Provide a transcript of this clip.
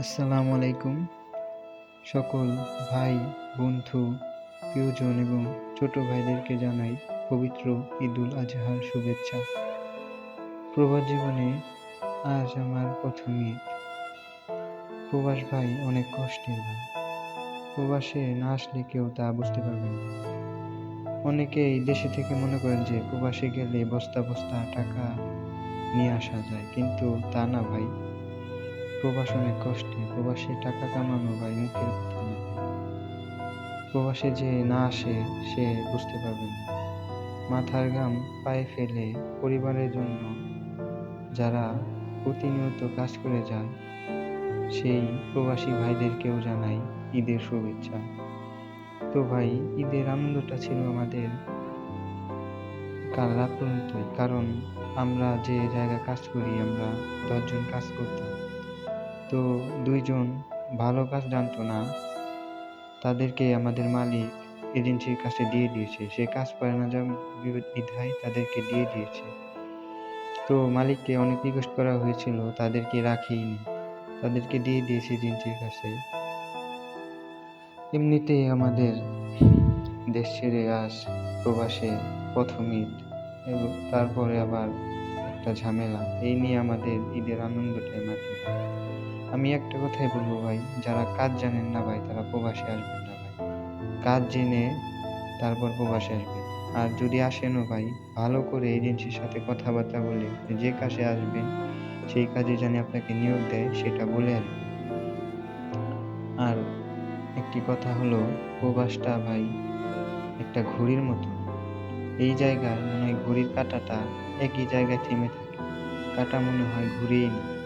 আসসালামু আলাইকুম। সকল ভাই, বন্ধু, প্রিয়জন এবং ছোট ভাইদেরকে জানাই পবিত্র ঈদুল আজহার শুভেচ্ছা। প্রবাস জীবনে আজ আমার প্রথম ঈদ। প্রবাস ভাই অনেক কষ্টের ভাই। প্রবাসে না আসলে কেউ তা বুঝতে পারবে না। অনেকেই দেশে থেকে মনে করেন যে প্রবাসে গেলে বস্তা বস্তা টাকা নিয়ে আসা যায়, কিন্তু তা না ভাই। প্রবাস অনেক কষ্টে। প্রবাসে টাকা কামানো ভাই মুখের কথা না প্রবাসে যে না আসে, সে বুঝতে পারবে না। মাথার ঘাম পায়ে ফেলে পরিবারের জন্য যারা প্রতিনিয়ত কাজ করে যায়, সেই প্রবাসী ভাইদেরকেও জানাই ঈদের শুভেচ্ছা। তো ভাই, ঈদের আনন্দটা ছিল আমাদের কাল রাত পর্যন্তই। কারণ আমরা যে জায়গায় কাজ করি, আমরা দশজন কাজ করতাম। তো দুইজন ভালো কাজ জানতো না। তাদেরকে আমাদের মালিক এজেন্সির কাছে দিয়ে দিয়েছে। সে কাজ পারে না যা বিধায় তাদেরকে দিয়ে দিয়েছে। তো মালিককে অনেক রিকোয়েস্ট করা হয়েছিল, তাদেরকে রাখেইনি। তাদেরকে দিয়ে দিয়েছে এজেন্সির কাছে। এমনিতেই আমাদের দেশ ছেড়ে আস প্রবাসে প্রথম ঈদ এবং তারপরে আবার একটা ঝামেলা। এই নিয়ে আমাদের ঈদের আনন্দটাই মাটি আমি একটা কথাই বলব ভাই, যারা কাজ জানেন না ভাই, তারা প্রবাসে আসবেন না ভাই। কাজ জেনে তারপর প্রবাসে আসবেন। আর যদি আসেনও ভাই, ভালো করে এজেন্সির সাথে কথাবার্তা বলে যে কাজে আসবেন, সেই কাজে জানি আপনাকে নিয়োগ দেয়, সেটা বলে আসবেন। আর একটি কথা হলো, প্রবাসটা ভাই একটা ঘড়ির মতো এই জায়গায় মনে হয় ঘড়ির কাঁটাটা একই জায়গায় থেমে থাকে। কাঁটা মনে হয় ঘুরেই না